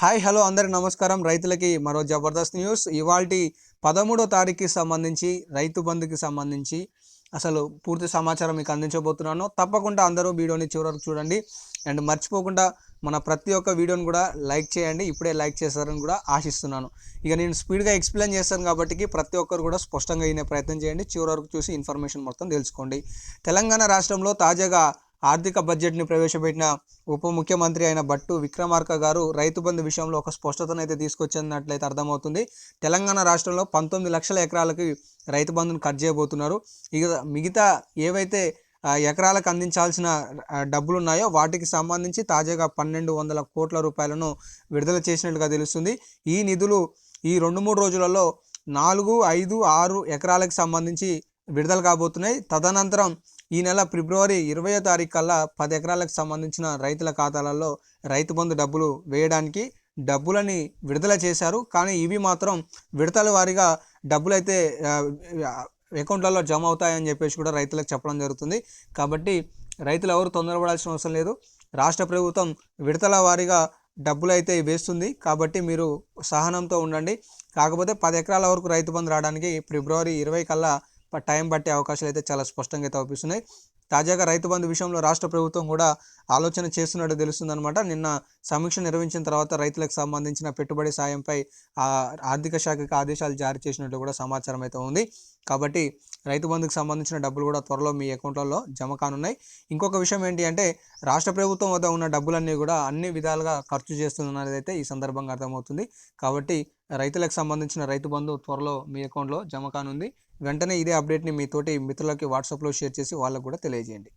Hi hello అందరి నమస్కారం. రైతులకి మరో జబర్దస్త్ న్యూస్. ఇవాళ పదమూడో తారీఖుకి సంబంధించి రైతు బంధుకి సంబంధించి అసలు పూర్తి సమాచారం మీకు అందించబోతున్నాను. తప్పకుండా అందరూ వీడియోని చివరకు చూడండి. అండ్ మర్చిపోకుండా మన ప్రతి ఒక్క వీడియోని కూడా లైక్ చేయండి. ఇప్పుడే లైక్ చేస్తారని కూడా ఆశిస్తున్నాను. ఇక నేను స్పీడ్గా ఎక్స్ప్లెయిన్ చేస్తాను కాబట్టి ప్రతి ఒక్కరు కూడా స్పష్టంగా అయిన ప్రయత్నం చేయండి. చివరి వరకు చూసి ఇన్ఫర్మేషన్ మొత్తం తెలుసుకోండి. తెలంగాణ రాష్ట్రంలో తాజాగా ఆర్థిక బడ్జెట్ని ప్రవేశపెట్టిన ఉప ముఖ్యమంత్రి అయిన బట్టు విక్రమార్క గారు రైతు బంధు విషయంలో ఒక స్పష్టతను అయితే తీసుకొచ్చినట్లయితే అర్థమవుతుంది. తెలంగాణ రాష్ట్రంలో పంతొమ్మిది లక్షల ఎకరాలకి రైతు బంధును కట్ చేయబోతున్నారు. ఇక మిగతా ఏవైతే ఎకరాలకు అందించాల్సిన డబ్బులు ఉన్నాయో వాటికి సంబంధించి తాజాగా పన్నెండు వందల కోట్ల రూపాయలను విడుదల చేసినట్లుగా తెలుస్తుంది. ఈ నిధులు ఈ రెండు మూడు రోజులలో నాలుగు ఐదు ఆరు ఎకరాలకు సంబంధించి విడుదల కాబోతున్నాయి. తదనంతరం ఈ నెల ఫిబ్రవరి ఇరవై తారీఖు కల్లా పది ఎకరాలకు సంబంధించిన రైతుల ఖాతాలలో రైతు బంధు డబ్బులు వేయడానికి డబ్బులని విడుదల చేశారు. కానీ ఇవి మాత్రం విడతల వారీగా డబ్బులు అయితే అకౌంట్లలో జమ అవుతాయని చెప్పేసి కూడా రైతులకు చెప్పడం జరుగుతుంది. కాబట్టి రైతులు ఎవరు తొందరపడాల్సిన అవసరం లేదు. రాష్ట్ర ప్రభుత్వం విడతల వారీగా డబ్బులు అయితే వేస్తుంది. కాబట్టి మీరు సహనంతో ఉండండి. కాకపోతే పది ఎకరాల వరకు రైతు బంధు రావడానికి ఫిబ్రవరి ఇరవై కల్లా టైం పట్టే అవకాశాలు అయితే చాలా స్పష్టంగా అయితే అవుపిస్తున్నాయి. తాజాగా రైతు బంధు విషయంలో రాష్ట్ర ప్రభుత్వం కూడా ఆలోచన చేస్తున్నట్టు తెలుస్తుందన్నమాట. నిన్న సమీక్ష నిర్వహించిన తర్వాత రైతులకు సంబంధించిన పెట్టుబడి సాయంపై ఆర్థిక శాఖకి ఆదేశాలు జారీ చేసినట్లు కూడా సమాచారం అయితే ఉంది. కాబట్టి రైతు బంధుకు సంబంధించిన డబ్బులు కూడా త్వరలో మీ అకౌంట్లలో జమ కానున్నాయి. ఇంకొక విషయం ఏంటి అంటే రాష్ట్ర ప్రభుత్వం వద్ద ఉన్న డబ్బులన్నీ కూడా అన్ని విధాలుగా ఖర్చు చేస్తున్నది అయితే ఈ సందర్భంగా అర్థమవుతుంది. కాబట్టి రైతులకు సంబంధించిన రైతు బంధు త్వరలో మీ అకౌంట్లో జమ కానుంది. వెంటనే ఇదే అప్డేట్ని మీ తోటి మిత్రులకి వాట్సాప్లో షేర్ చేసి వాళ్ళకు కూడా తెలియజేయండి.